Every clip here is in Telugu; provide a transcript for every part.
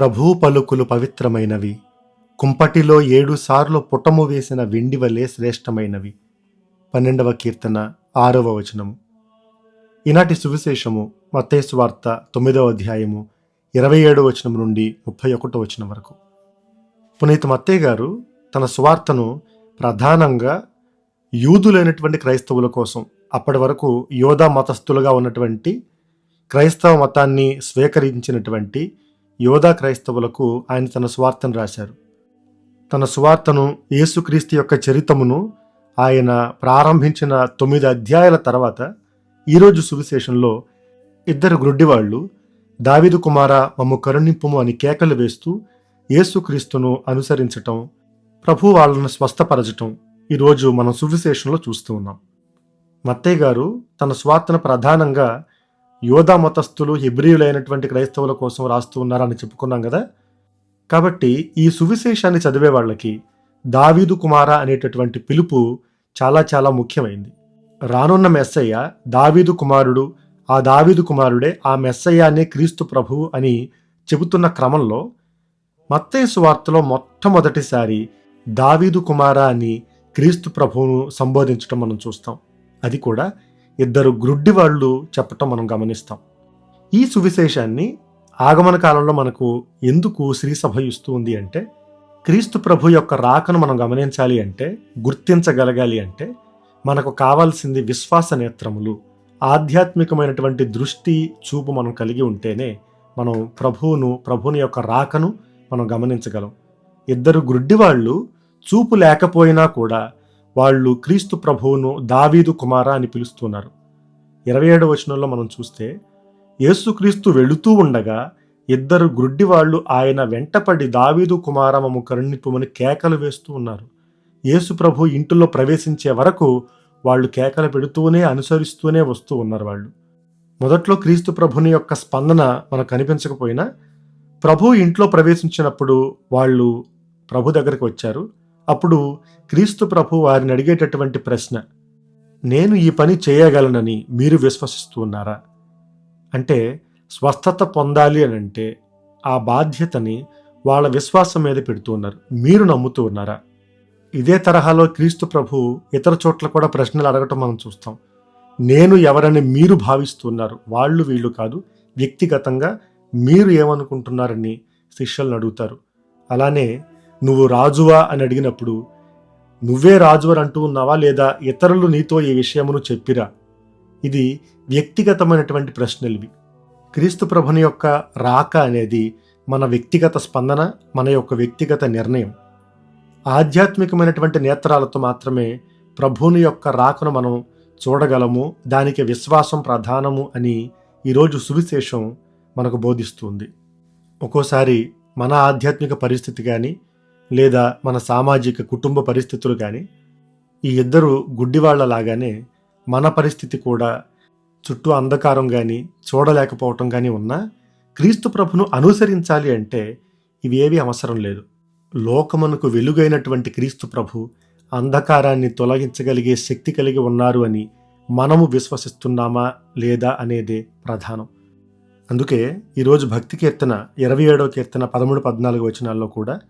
ప్రభు పలుకులు పవిత్రమైనవి. కుంపటిలో ఏడుసార్లు పుటము వేసిన వెండివలే శ్రేష్టమైనవి. పన్నెండవ కీర్తన ఆరవ వచనము. ఈనాటి సువిశేషము మత్తేసు వార్త తొమ్మిదవ అధ్యాయము ఇరవై ఏడు వచనం నుండి ముప్పై ఒకటో వచనం వరకు. పునీత మత్తయ్య గారు తన సువార్తను ప్రధానంగా యూదులైనటువంటి క్రైస్తవుల కోసం అప్పటి వరకు యోధా మతస్థులుగా ఉన్నటువంటి క్రైస్తవ మతాన్ని స్వీకరించినటువంటి యోధా క్రైస్తవులకు ఆయన తన స్వార్థను రాశారు. తన స్వార్థను యేసుక్రీస్తు యొక్క చరితమును ఆయన ప్రారంభించిన తొమ్మిది అధ్యాయాల తర్వాత ఈరోజు సువిశేషంలో ఇద్దరు గ్రుడ్డివాళ్ళు దావిదు కుమార మమ్ము కరుణింపుము అని కేకలు వేస్తూ యేసుక్రీస్తును అనుసరించటం ప్రభు వాళ్ళను స్వస్థపరచటం ఈరోజు మనం సువిశేషంలో చూస్తూ ఉన్నాం. మత్తయ్య గారు తన స్వార్థను ప్రధానంగా యోధా మతస్థులు హిబ్రియులైనటువంటి క్రైస్తవుల కోసం రాస్తూ ఉన్నారని చెప్పుకున్నాం కదా. కాబట్టి ఈ సువిశేషాన్ని చదివే వాళ్ళకి దావీదు కుమార అనేటటువంటి పిలుపు చాలా చాలా ముఖ్యమైంది. రానున్న మెస్సయ్య దావీదు కుమారుడు ఆ దావీదు కుమారుడే ఆ మెస్సయ్య అనే క్రీస్తు ప్రభువు అని చెబుతున్న క్రమంలో మత్తయ్య వార్తలో మొట్టమొదటిసారి దావీదు కుమార అని క్రీస్తు ప్రభువును సంబోధించడం మనం చూస్తాం. అది కూడా ఇద్దరు గ్రుడ్డి వాళ్ళు చెప్పటం మనం గమనిస్తాం. ఈ సువిశేషాన్ని ఆగమన కాలంలో మనకు ఎందుకు శ్రీసభ ఇస్తూ ఉంది అంటే క్రీస్తు ప్రభు యొక్క రాకను మనం గమనించాలి అంటే గుర్తించగలగాలి అంటే మనకు కావాల్సింది విశ్వాస నేత్రములు ఆధ్యాత్మికమైనటువంటి దృష్టి చూపు మనం కలిగి ఉంటేనే మనం ప్రభువును ప్రభుని యొక్క రాకను మనం గమనించగలం. ఇద్దరు గుడ్డివాళ్ళు చూపు లేకపోయినా కూడా వాళ్ళు క్రీస్తు ప్రభువును దావీదు కుమార అని పిలుస్తున్నారు. ఇరవై ఏడవ వచనంలో మనం చూస్తే యేసుక్రీస్తు వెళుతూ ఉండగా ఇద్దరు గుడ్డి వాళ్ళు ఆయన వెంటపడి దావీదు కుమారమము కరుణిప్పుమని కేకలు వేస్తూ ఉన్నారు. యేసు ప్రభు ఇంటిలో ప్రవేశించే వరకు వాళ్ళు కేకలు పెడుతూనే అనుసరిస్తూనే వస్తూ ఉన్నారు వాళ్ళు. మొదట్లో క్రీస్తు ప్రభుని యొక్క స్పందన మనకు కనిపించకపోయినా ప్రభు ఇంట్లో ప్రవేశించినప్పుడు వాళ్ళు ప్రభు దగ్గరికి వచ్చారు. అప్పుడు క్రీస్తు ప్రభు వారిని అడిగేటటువంటి ప్రశ్న నేను ఈ పని చేయగలనని మీరు విశ్వసిస్తూ ఉన్నారా? అంటే స్వస్థత పొందాలి అని అంటే ఆ బాధ్యతని వాళ్ళ విశ్వాసం మీద పెడుతూ ఉన్నారు. మీరు నమ్ముతూ ఉన్నారా? ఇదే తరహాలో క్రీస్తు ప్రభు ఇతర చోట్ల కూడా ప్రశ్నలు అడగటం మనం చూస్తాం. నేను ఎవరని మీరు భావిస్తున్నారు వాళ్ళు వీళ్ళు కాదు. వ్యక్తిగతంగా మీరు ఏమనుకుంటున్నారని శిష్యులను అడుగుతారు. అలానే నువ్వు రాజువా అని అడిగినప్పుడు నువ్వే రాజువని అంటూ ఉన్నావా లేదా ఇతరులు నీతో ఈ విషయమును చెప్పిరా? ఇది వ్యక్తిగతమైనటువంటి ప్రశ్నలు ఇవి క్రీస్తు ప్రభుని యొక్క రాక అనేది మన వ్యక్తిగత స్పందన మన యొక్క వ్యక్తిగత నిర్ణయం. ఆధ్యాత్మికమైనటువంటి నేత్రాలతో మాత్రమే ప్రభువుని యొక్క రాకను మనం చూడగలము దానికి విశ్వాసం ప్రధానము అని ఈరోజు సువిశేషం మనకు బోధిస్తుంది ఒక్కోసారి మన ఆధ్యాత్మిక పరిస్థితి కానీ లేదా మన సామాజిక కుటుంబ పరిస్థితులు కానీ ఈ ఇద్దరు గుడ్డివాళ్ళలాగానే మన పరిస్థితి కూడా చుట్టూ అంధకారం కానీ చూడలేకపోవటం కానీ ఉన్నా క్రీస్తు ప్రభును అనుసరించాలి అంటే ఇవి అవసరం లేదు. లోకమునకు వెలుగైనటువంటి క్రీస్తు ప్రభు అంధకారాన్ని తొలగించగలిగే శక్తి కలిగి ఉన్నారు అని మనము విశ్వసిస్తున్నామా లేదా అనేదే ప్రధానం. అందుకే ఈరోజు భక్తి కీర్తన ఇరవై ఏడవ కీర్తన పదమూడు పద్నాలుగు వచనాల్లో కూడా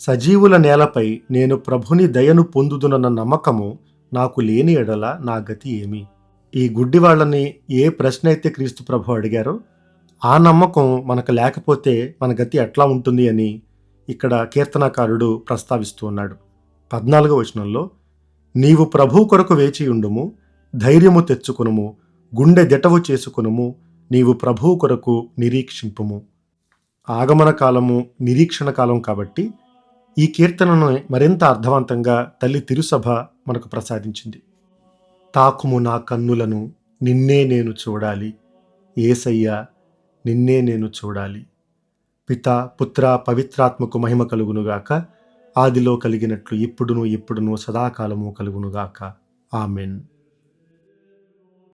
సజీవుల నేలపై నేను ప్రభుని దయను పొందుదునన్న నమ్మకము నాకు లేని ఎడల నా గతి ఏమి? ఈ గుడ్డి వాళ్ళని ఏ ప్రశ్న అయితే క్రీస్తు ప్రభు అడిగారో ఆ నమ్మకం మనకు లేకపోతే మన గతి ఎట్లా ఉంటుంది అని ఇక్కడ కీర్తనకారుడు ప్రస్తావిస్తూ ఉన్నాడు. పద్నాలుగో వచనంలో నీవు ప్రభు కొరకు వేచి ఉండుము ధైర్యము తెచ్చుకునుము గుండె దిటవు చేసుకునుము నీవు ప్రభువు కొరకు నిరీక్షింపుము. ఆగమన కాలము నిరీక్షణ కాలం కాబట్టి ఈ కీర్తనను మరింత అర్థవంతంగా తల్లి తిరుసభ మనకు ప్రసాదించింది. తాకుము నా కన్నులను నిన్నే నేను చూడాలి. ఏసయ్యా నిన్నే నేను చూడాలి. పిత పుత్ర పవిత్రాత్మకు మహిమ కలుగునుగాక ఆదిలో కలిగినట్లు ఇప్పుడును ఇప్పుడును సదాకాలము కలుగునుగాక ఆమెన్.